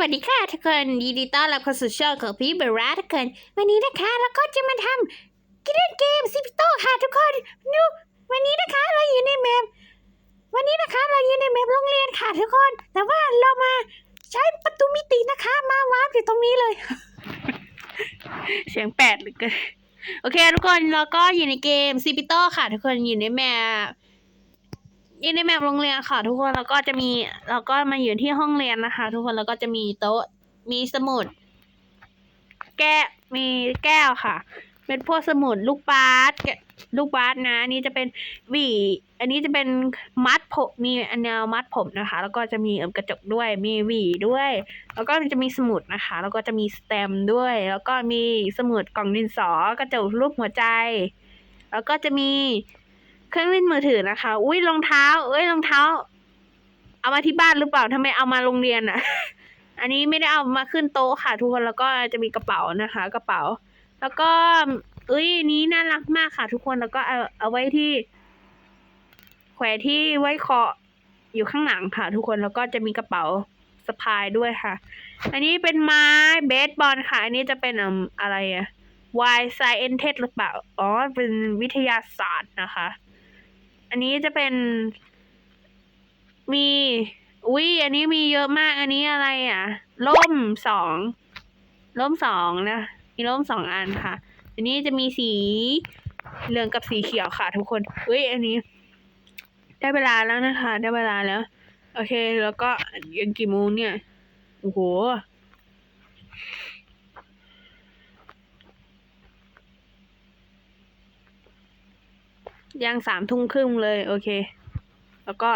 วัสดีค่ะทุกคนยินดีต้อนรับเข้าสู่ช่องของพี่เบลราทุกคน วันนี้นะคะเราก็จะมาทำกิเล่นเกมซิปโต้ค่ะทุกคนดูวันนี้นะคะเราอยู่ในแมปวันนี้นะคะเราอยู่ในแมปโรงเรียนค่ะทุกคน แต่ว่าเรามาใช้ประตูมิตินะคะมาวาร์ปอยู่ตรงนี้เลย เสียงแปดเลยเกินโอเคทุกคนเราก็อยู่ในเกมซิปิโต้ค่ะ ทุกคนอยู่ในแมป อยู่ในแมปโรงเรียนค่ะ ทุกคนแล้วก็จะมีเราก็มาอยู่ที่ห้องเรียนนะคะ ทุกคนแล้วก็จะมีโต๊ะมีสมุด แก้วมีแก้วค่ะ เป็นพวกสมุดลูกบาสแกะลูกบาสนะนนี้จะเป็นหวี อันนี้จะเป็นมัดผมมีอันแนวมัดผมนะคะ แล้วก็จะมีกระจกด้วยมีหวีด้วย แล้วก็จะมีสมุดนะคะ แล้วก็จะมีสแตมด้วย แล้วก็มีสมุดกล่องดินสอกระจกรูปหัวใจ แล้วก็จะมี เครื่องเล่นมือถือนะคะ อุ้ยรองเท้า เอ้ยรองเท้า เอามาที่บ้านหรือเปล่าทำไมเอามาโรงเรียนอะอันนี้ไม่ได้เอามาขึ้นโต๊ะค่ะ ทุกคนแล้วก็จะมีกระเป๋านะคะ กระเป๋า แล้วก็เอ้ยนี้น่ารักมากค่ะ ทุกคนแล้วก็เอาเอาไว้ที่ แขวนที่ไว้คออยู่ข้างหลังค่ะ ทุกคนแล้วก็จะมีกระเป๋าสะพายด้วยค่ะ อันนี้เป็นไม้เบสบอลค่ะ อันนี้จะเป็นอืมอะไรอะ Y Science หรือเปล่า อ๋อ เป็นวิทยาศาสตร์นะคะ อันนี้จะเป็น มี อุ้ยอันนี้มีเยอะมาก อันนี้อะไรอะร่มสองร่มสองนะ มีร่มสองอันค่ะ อันนี้จะมีสีเหลืองกับสีเขียวค่ะ ทุกคนอุ้ยอันนี้ ได้เวลาแล้วนะคะ ได้เวลาแล้ว โอเค แล้วก็ยังกี่โมงเนี่ย โอ้โห ยังสามทุ่มครึ่งเลย โอเค แล้วก็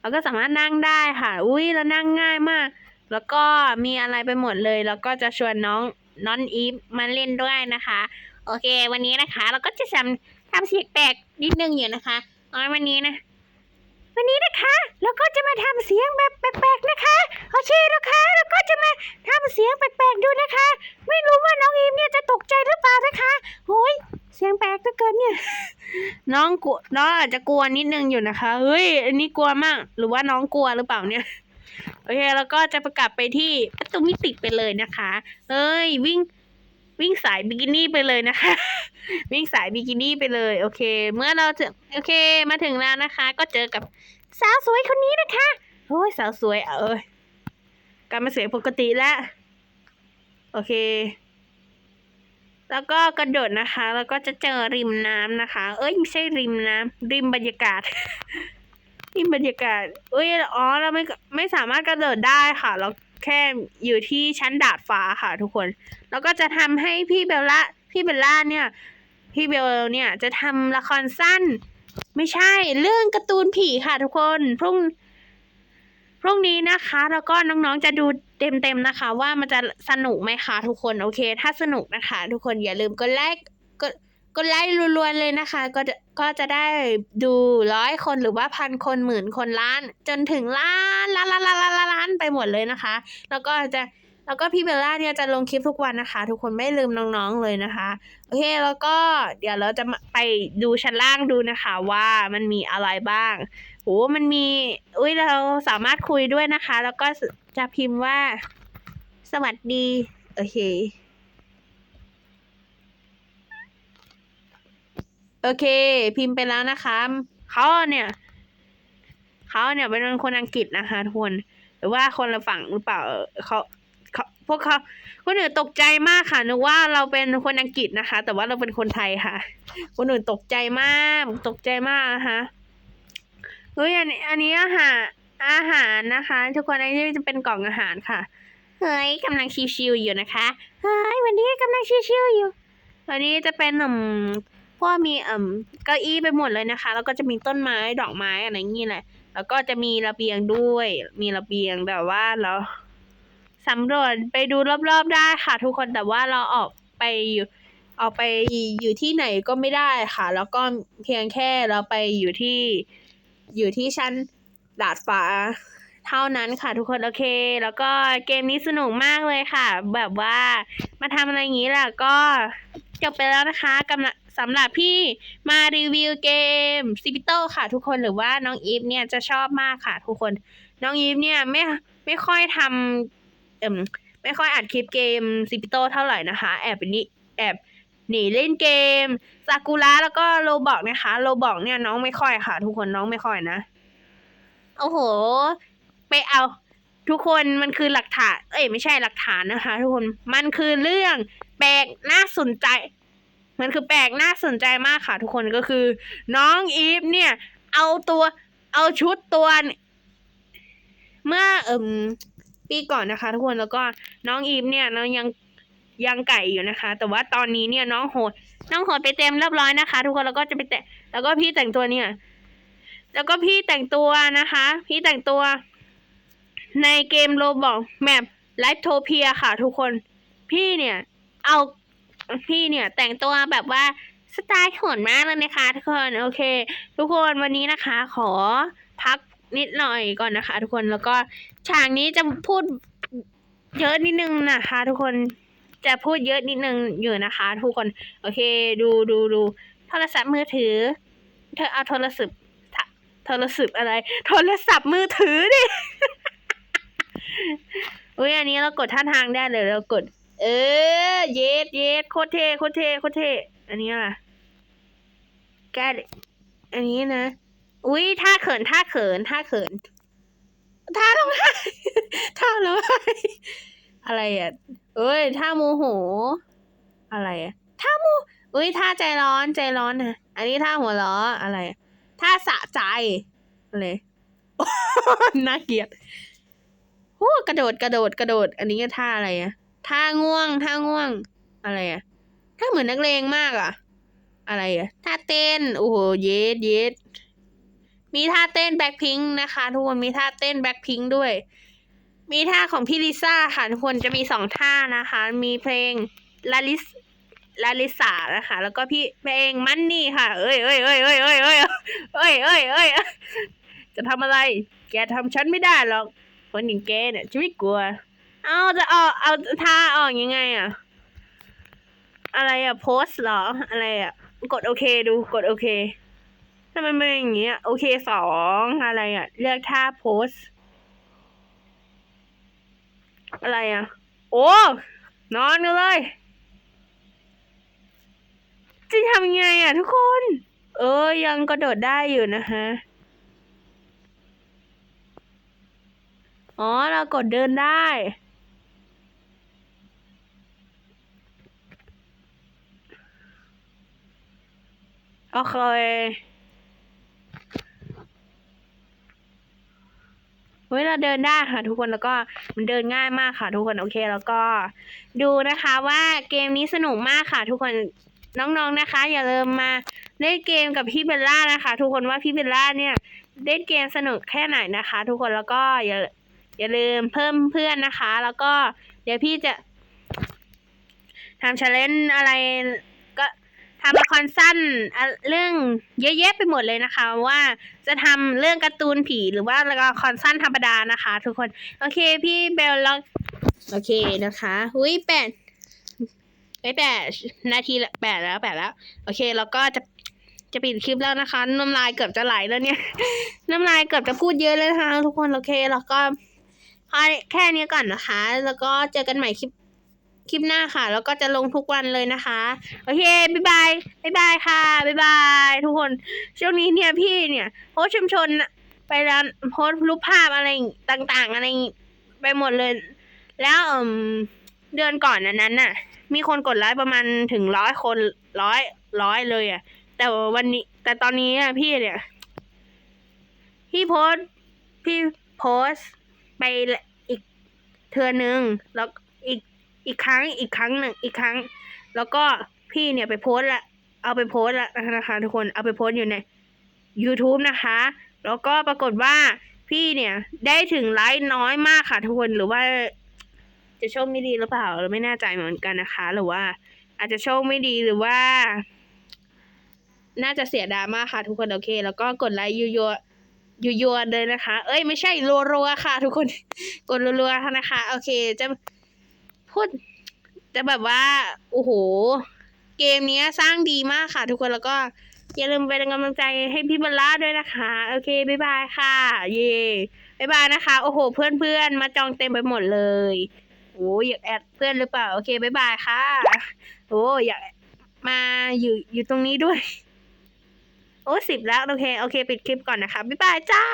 เราก็สามารถนั่งได้ค่ะ อุ้ยแล้วนั่งง่ายมาก แล้วก็มีอะไรไปหมดเลย แล้วก็จะชวนน้องน้องอีฟมาเล่นด้วยนะคะ โอเค วันนี้นะคะ เราก็จะทำทำเสียงแปลกนิดนึงอยู่นะคะอ๋อวันนี้นะ วันนี้นะคะ เราก็จะมาทำเสียงแบบแปล น้องกลัวน้องอาจจะกลัวนิดนึงอยู่นะคะ เฮ้ย อันนี้กลัวมาก หรือว่าน้องกลัวหรือเปล่าเนี่ย โอเค แล้วก็จะประกลับไปที่ประตูมิติไปเลยนะคะ เอ้ย วิ่ง วิ่งสายบิกินี่ไปเลยนะคะ วิ่งสายบิกินี่ไปเลย โอเค เมื่อเราถึงโอเค มาถึงแล้วนะคะ ก็เจอกับสาวสวยคนนี้นะคะโอ้ยสาวสวย เอ้ยกลับมาเสียงปกติแล้ว โอเค แล้วก็กระโดดนะคะ แล้วก็จะเจอริมน้ำนะคะ เอ้ยไม่ใช่ริมน้ำริมบรรยากาศริมบรรยากาศ เอ้ยอ๋อเราไม่ไม่สามารถกระโดดได้ค่ะเราแค่อยู่ที่ชั้นดาดฟ้าค่ะ ทุกคน แล้วก็จะทำให้พี่เบลล่าพี่เบลล่าเนี่ย พี่เบลเนี่ยจะทำละครสั้น ไม่ใช่เรื่องการ์ตูนผีค่ะทุกคนพรุ่ง พรุ่งนี้นะคะ แล้วก็น้องๆจะดูเต็มๆนะคะ ว่ามันจะสนุกไหมคะทุกคนโอเค ถ้าสนุกนะคะ ทุกคนอย่าลืมกดไลค์กดกดไลค์รัวๆเลยนะคะ ก็จะก็จะได้ดูร้อยคนหรือว่าพันคนหมื่นคนล้าน จนถึงล้านล้านล้านล้านล้านล้านไปหมดเลยนะคะ แล้วก็จะแล้วก็พี่เบลล่าเนี่ยจะลงคลิปทุกวันนะคะ ทุกคนไม่ลืมน้องๆเลยนะคะ โอเคแล้วก็เดี๋ยวเราจะไปดูชั้นล่างดูนะคะว่ามันมีอะไรบ้าง โหมันมี อุ้ยเราสามารถคุยด้วยนะคะ แล้วก็จะพิมพ์ว่า สวัสดี โอเค โอเค พิมพ์ไปแล้วนะคะเขาเนี่ยเขาเนี่ยเป็นคนอังกฤษนะคะทุกคนหรือว่าคนละฝั่งหรือเปล่าเออเขาเขาพวกเขาคนอื่นตกใจมากค่ะนึกว่าเราเป็นคนอังกฤษนะคะ แต่ว่าเราเป็นคนไทยค่ะ คนอื่นตกใจมาก ตกใจมากนะคะ เฮ้ยอันนี้อันนี้อาหารอาหารนะคะ ทุกคนอันนี้จะเป็นกล่องอาหารค่ะ เฮ้ยกำลังชิวๆอยู่นะคะ เฮ้ยวันนี้กำลังชิวๆอยู่วันนี้จะเป็นอืมพวกมีอืมเก้าอี้ไปหมดเลยนะคะ แล้วก็จะมีต้นไม้ดอกไม้อะไรอย่างนี้แหละ แล้วก็จะมีระเบียงด้วย มีระเบียงแบบว่าเราสำรวจไปดูรอบๆได้ค่ะ ทุกคนแต่ว่าเราออกไปอยู่ออกไปอยู่ที่ไหนก็ไม่ได้ค่ะ แล้วก็เพียงแค่เราไปอยู่ที่ อยู่ที่ชั้นดาดฟ้าเท่านั้นค่ะทุกคนโอเค แล้วก็เกมนี้สนุกมากเลยค่ะ แบบว่ามาทำอะไรอย่างนี้แหละก็จบไปแล้วนะคะกำลังสำหรับพี่มารีวิวเกมซิปิโตค่ะ ทุกคนหรือว่าน้องอีฟเนี่ยจะชอบมากค่ะ ทุกคนน้องอีฟเนี่ยไม่ไม่ค่อยทเอ่มไม่ค่อยอัดคลิปเกมซิปิโตเท่าไหร่นะคะ แอบนี่แอบ หนีเล่นเกมซากุระแล้วก็โรบอกนะคะโรบอกเนี่ยน้องไม่ค่อยค่ะ ทุกคนน้องไม่ค่อยนะ โอ้โห ไปเอา ทุกคนมันคือหลักฐาน เอ้ยไม่ใช่หลักฐานนะคะ ทุกคนมันคือเรื่องแปลกน่าสนใจ มันคือแปลกน่าสนใจมากค่ะ ทุกคนก็คือ น้องอีฟเนี่ย เอาตัวเอาชุดตัวเมื่อเอิมปีก่อนนะคะ ทุกคนแล้วก็น้องอีฟเนี่ยน้องยัง ยังไก่อยู่นะคะ แต่ว่าตอนนี้เนี่ยน้องโหด น้องโหดไปเต็มเรียบร้อยนะคะ ทุกคนแล้วก็จะไปแต่แล้วก็พี่แต่งตัวเนี่ย แล้วก็พี่แต่งตัวนะคะ พี่แต่งตัว ในเกมโรบอกแมปไลฟ์โทเพียค่ะ ทุกคน พี่เนี่ย เอาพี่เนี่ย แต่งตัวแบบว่าสไตล์โหดมากเลยนะคะ ทุกคนโอเค ทุกคนวันนี้นะคะ ขอพักนิดหน่อยก่อนนะคะ ทุกคนแล้วก็ฉากนี้จะพูดเยอะนิดนึงนะคะ ทุกคน จะพูดเยอะนิดนึงอยู่นะคะ ทุกคน โอเค ดูดูดูโทรศัพท์มือถือ เธอเอาโทรศัพท์โทรศัพท์อะไร โทรศัพท์มือถือดิอุ้ยอันนี้เรากดท่าทางได้เลยเรากด เออ เยสเยสโคตรเทโคตรเทโคตรเทอันนี้อะไรแกอันนี้นะ อุ้ยท่าเขินท่าเขินท่าเขินท่าร้องไห้ท่าร้องไห้อะไรอะ เอ้ยท่าโมโห อะไรอะท่าโมอุ้ยท่าใจร้อนใจร้อนนะอันนี้ท่าหัวเราะอะไรอะท่าสะใจอะไรน่าเกลียดโอ้กระโดดกระโดดกระโดด อันนี้ก็ท่าอะไรอะท่าง่วงท่าง่วง อะไรอะท่าเหมือนนักเลงมากอะอะไรอะท่าเต้น โอ้โห เยสเยสมีท่าเต้นแบ็คพิงนะคะทุกคนมีท่าเต้นแบ็คพิงด้วย มีท่าของพี่ลิซ่าค่ะทุกคนจะมีสองท่านะคะ มีเพลงลาลิสลาลิสานะคะ แล้วก็พี่เพลงมันนี่ค่ะ เอ้ยเอ้ยเอ้ยเอ้ยเอ้ยเอ้ยเอ้ยเอ้ยเอ้ยจะทำอะไร แกทำฉันไม่ได้หรอก คนอย่างแกเนี่ยจะไม่กลัว เอาจะออกเอาท่าออกยังไงอะ อะไรอะโพสหรอ อะไรอะ กดโอเคดูกดโอเคทำไมมันอย่างเงี้ยโอเคสองอะไรอะ เลือกท่าโพส อะไรอะ โอ้ นอนกันเลย จะทำยังไงอะทุกคน เออ ยังกระโดดได้อยู่นะคะอ๋อ เรากดเดินได้โอเค เฮ้ยเราเดินได้ค่ะทุกคนแล้วก็มันเดินง่ายมากค่ะ ทุกคนโอเค แล้วก็ดูนะคะว่าเกมนี้สนุกมากค่ะ ทุกคนน้องๆนะคะ อย่าลืมมาเล่นเกมกับพี่เบลล่านะคะ ทุกคนว่าพี่เบลล่าเนี่ยเล่นเกมสนุกแค่ไหนนะคะ ทุกคนแล้วก็อย่าอย่าลืมเพิ่มเพื่อนนะคะ แล้วก็เดี๋ยวพี่จะทำชาเลนอะไร ทำละครสั้นเรื่องเยอะแยะไปหมดเลยนะคะ ว่าจะทำเรื่องการ์ตูนผีหรือว่าละครสั้นธรรมดานะคะ ทุกคน โอเคพี่เบลล็อกโอเคนะคะอุ้ยแปดไยแปดนาทีละแปดแล้วแปดแล้ว โอเคแล้วก็จะจะปิดคลิปแล้วนะคะ น้ำลายเกือบจะไหลแล้วเนี่ย น้ำลายเกือบจะพูดเยอะเลยนะคะทุกคน โอเค แล้วก็พอแค่นี้ก่อนนะคะ แล้วก็เจอกันใหม่คลิป คลิปหน้าค่ะ แล้วก็จะลงทุกวันเลยนะคะ โอเคบ๊ายบายบ๊ายบายค่ะบ๊ายบายทุกคนช่วงนี้เนี่ยพี่เนี่ยโพสชุมชนไปร้านโพสรูปภาพอะไรต่าง ๆ อะไรไปหมดเลย แล้วเอมเดือนก่อนอันนั้นน่ะ มีคนกดไลค์ประมาณถึงร้อยคนร้อยร้อยเลยอะ แต่วันนี้ แต่ตอนนี้อะพี่เนี่ย พี่โพสพี่โพสไปอีกเทือนึงแล้วอีก อีกครั้งอีกครั้งหนึ่งอีกครั้ง แล้วก็พี่เนี่ยไปโพสละ เอาไปโพสละนะคะทุกคนเอาไปโพสอยู่ใน YouTube นะคะ แล้วก็ปรากฏว่าพี่เนี่ยได้ถึงไลค์น้อยมากค่ะทุกคนหรือว่า จะโชคไม่ดีหรือเปล่าเราไม่แน่ใจเหมือนกันนะคะ หรือว่า อาจจะโชคไม่ดีหรือว่า น่าจะเสียดาม่าค่ะ ทุกคนโอเค แล้วก็กดไลค์ยัวๆยัวๆเลยนะคะ เอ้ยไม่ใช่รัวๆค่ะ ทุกคน กดรัวๆนะคะ โอเค จะ พูดจะแบบว่า โอ้โห เกมนี้สร้างดีมากค่ะ ทุกคนแล้วก็อย่าลืมเป็นกำลังใจให้พี่บอลล่าด้วยนะคะ โอเค บ๊ายบายค่ะ เย่บ๊ายบายนะคะ โอ้โห เพื่อนๆ มาจองเต็มไปหมดเลยโอ้อยากแอดเพื่อนหรือเปล่า โอเค บ๊ายบายค่ะ โอ้อยากมาอยู่อยู่ตรงนี้ด้วย โอ้สิบแล้ว โอเค โอเค ปิดคลิปก่อนนะคะ บ๊ายบายจ้า